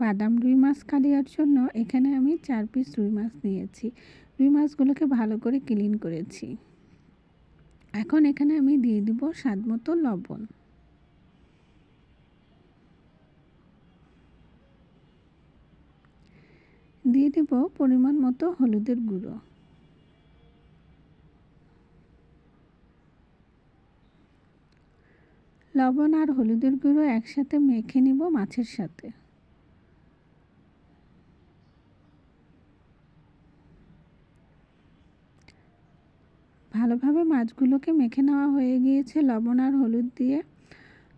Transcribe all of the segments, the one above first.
বাদাম রুই মাছ কালিয়ার জন্য এখানে আমি চার পিস রুই মাছ নিয়েছি। রুই মাছগুলোকে ভালো করে ক্লিন করেছি। এখন এখানে আমি দিয়ে দিব স্বাদ মতো লবণ। দিয়ে দেব পরিমাণ মতো হলুদের গুঁড়ো। লবণ আর হলুদের গুঁড়ো একসাথে মেখে নিব মাছের সাথে। ভালোভাবে মাছগুলোকে মেখে নেওয়া হয়ে গিয়েছে। লবণ আর হলুদ দিয়ে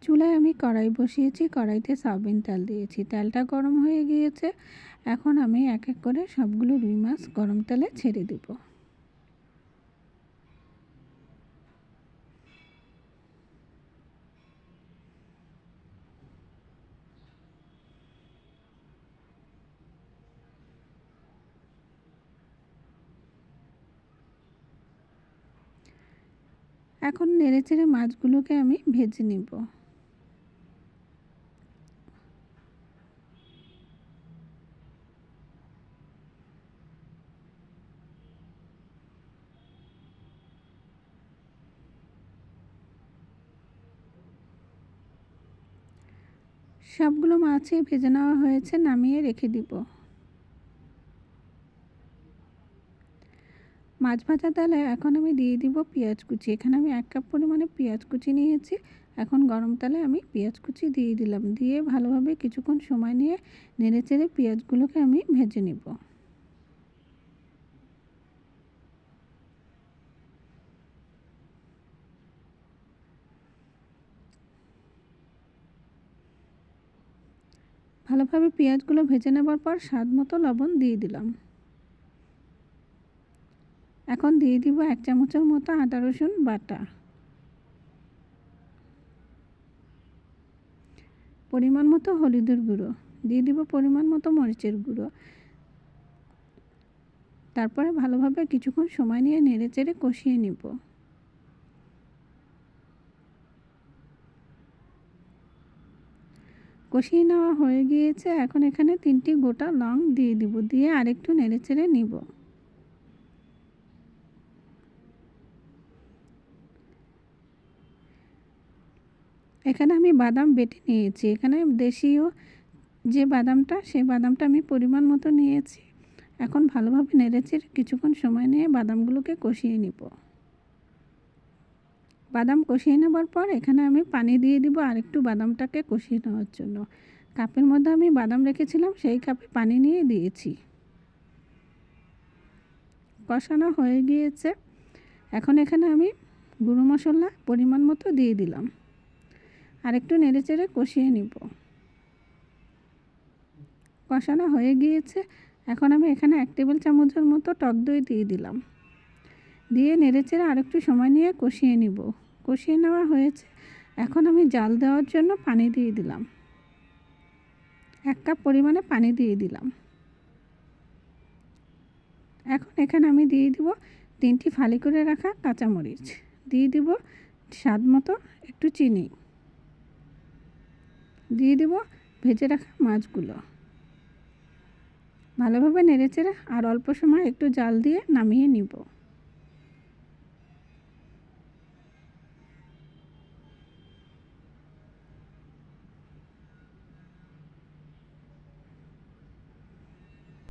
চুলায় আমি কড়াই বসিয়েছি। কড়াইতে সয়াবিন তেল দিয়েছি। তেলটা গরম হয়ে গিয়েছে। এখন আমি এক এক করে সবগুলো রুই মাছ গরম তেলে ছেড়ে দেবো। এখন নেড়েচেড়ে মাছগুলোকে আমি ভেজে নিব। সবগুলো মাছই ভেজে নেওয়া হয়েছে নামিয়ে রেখে দিব। মাছ ভাজা তেলে এখন আমি দিয়ে দিব পেঁয়াজ কুচি। এখানে আমি এক কাপ পরিমাণে পেঁয়াজ কুচি নিয়েছি। এখন গরম তেলে আমি পেঁয়াজ কুচি দিয়ে দিলাম। দিয়ে ভালোভাবে কিছুক্ষণ সময় নিয়ে নেড়ে চেড়ে পেঁয়াজগুলোকে আমি ভেজে নিব। ভালোভাবে পেঁয়াজগুলো ভেজে নেবার পর স্বাদ মতো লবণ দিয়ে দিলাম। এখন দিয়ে দিব এক চামচের মতো আদা রসুন বাটা। পরিমাণ মতো হলুদের গুঁড়ো। দিয়ে দিব পরিমাণ মতো মরিচের গুঁড়ো। তারপরে ভালোভাবে কিছুক্ষণ সময় নিয়ে নেড়ে চেড়ে কষিয়ে নিব। কষিয়ে নেওয়া হয়ে গিয়েছে। এখন এখানে তিনটি গোটা লং দিয়ে দিব। দিয়ে আরেকটু নেড়ে চেড়ে নিব। এখানে আমি বাদাম বেটে নিয়েছি। এখানে দেশীয় যে বাদামটা, সেই বাদামটা আমি পরিমাণ মতো নিয়েছি। এখন ভালোভাবে নেড়েছি কিছুক্ষণ সময় নিয়ে বাদামগুলোকে কষিয়ে নিব। বাদাম কষিয়ে নেবার পর এখানে আমি পানি দিয়ে দিব আর একটু বাদামটাকে কষিয়ে নেওয়ার জন্য। কাপের মধ্যে আমি বাদাম রেখেছিলাম, সেই কাপে পানি নিয়ে দিয়েছি। কষানো হয়ে গিয়েছে। এখন এখানে আমি গুঁড়ো মশলা পরিমাণ মতো দিয়ে দিলাম। আরেকটু নেড়ে চেড়ে কষিয়ে নিব। কষানো হয়ে গিয়েছে। এখন আমি এখানে এক টেবিল চামচের মতো টক দই দিয়ে দিলাম। দিয়ে নেড়ে চেড়ে আরেকটু সময় নিয়ে কষিয়ে নিব। কষিয়ে নেওয়া হয়েছে। এখন আমি জাল দেওয়ার জন্য পানি দিয়ে দিলাম। এক কাপ পরিমাণে পানি দিয়ে দিলাম। এখন এখানে আমি দিয়ে দিব তিনটি ফালি করে রাখা কাঁচামরিচ। দিয়ে দিব স্বাদ মতো একটু চিনি। দিয়ে দেব, ভেজে রাখা মাছগুলো। ভালোভাবে নেড়েচেড়ে আর অল্প সময় একটু জাল দিয়ে নামিয়ে নিব।